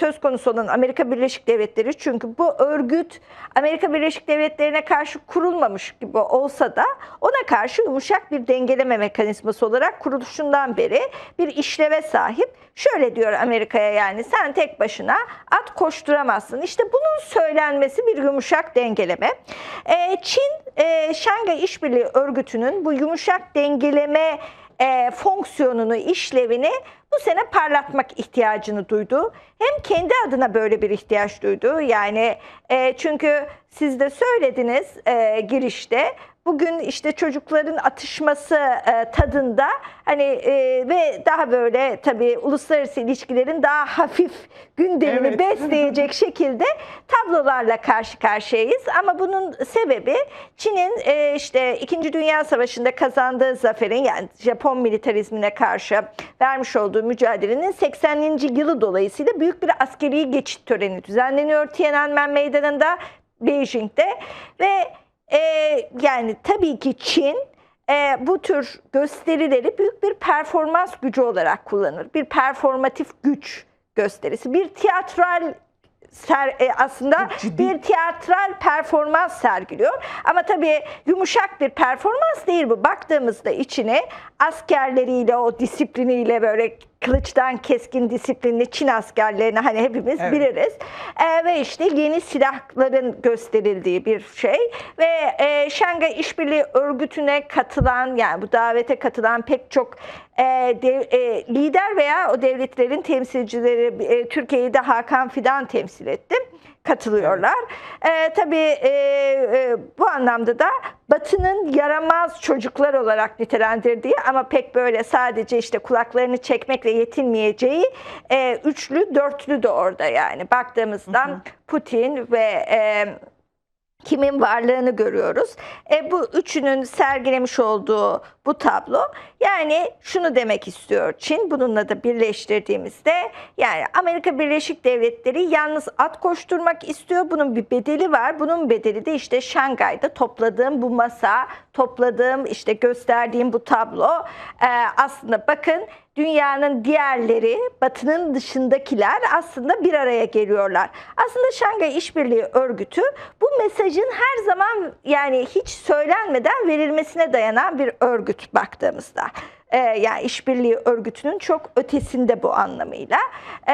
söz konusu olan Amerika Birleşik Devletleri çünkü bu örgüt Amerika Birleşik Devletleri'ne karşı kurulmamış gibi olsa da ona karşı yumuşak bir dengeleme mekanizması olarak kuruluşundan beri bir işleve sahip. Şöyle diyor Amerika'ya yani sen tek başına at koşturamazsın. İşte bunun söylenmesi bir yumuşak dengeleme. Ee, Çin e, Şangay İşbirliği Örgütü'nün bu yumuşak dengeleme e, fonksiyonunu, işlevini bu sene parlatmak ihtiyacını duydu. Hem kendi adına böyle bir ihtiyaç duydu. Yani e, çünkü siz de söylediniz e, girişte bugün işte çocukların atışması e, tadında hani e, ve daha böyle tabii uluslararası ilişkilerin daha hafif gündemini Evet. besleyecek şekilde tablolarla karşı karşıyayız. Ama bunun sebebi Çin'in e, işte 2. Dünya Savaşı'nda kazandığı zaferin yani Japon militarizmine karşı vermiş olduğu mücadelenin 80. yılı dolayısıyla büyük bir askeri geçit töreni düzenleniyor Tiananmen Meydanı'nda Beijing'de ve e, yani tabii ki Çin e, bu tür gösterileri büyük bir performans gücü olarak kullanır. Bir performatif güç gösterisi, bir tiyatral ser, e, aslında bir tiyatral performans sergiliyor. Ama tabii yumuşak bir performans değil bu. Baktığımızda içine askerleriyle o disipliniyle böyle kılıçtan keskin disiplinli Çin askerlerini hani hepimiz Evet. biliriz. E, ve işte yeni silahların gösterildiği bir şey ve e, Şangay İşbirliği Örgütü'ne katılan yani bu davete katılan pek çok e, dev- e, lider veya o devletlerin temsilcileri e, Türkiye'yi de Hakan Fidan temsil etti katılıyorlar. E, tabii e, e, bu anlamda da Batı'nın yaramaz çocuklar olarak nitelendirdiği ama pek böyle sadece işte kulaklarını çekmekle yetinmeyeceği e, üçlü dörtlü de orada yani baktığımızda Putin ve e, kimin varlığını görüyoruz. E, bu üçünün sergilemiş olduğu bu tablo yani şunu demek istiyor Çin bununla da birleştirdiğimizde yani Amerika Birleşik Devletleri yalnız at koşturmak istiyor. Bunun bir bedeli var. Bunun bedeli de işte Şangay'da topladığım bu masa, topladığım işte gösterdiğim bu tablo. E, aslında bakın dünyanın diğerleri, batının dışındakiler aslında bir araya geliyorlar. Aslında Şangay İşbirliği Örgütü bu mesajın her zaman yani hiç söylenmeden verilmesine dayanan bir örgüt baktığımızda. Ee, yani işbirliği örgütünün çok ötesinde bu anlamıyla.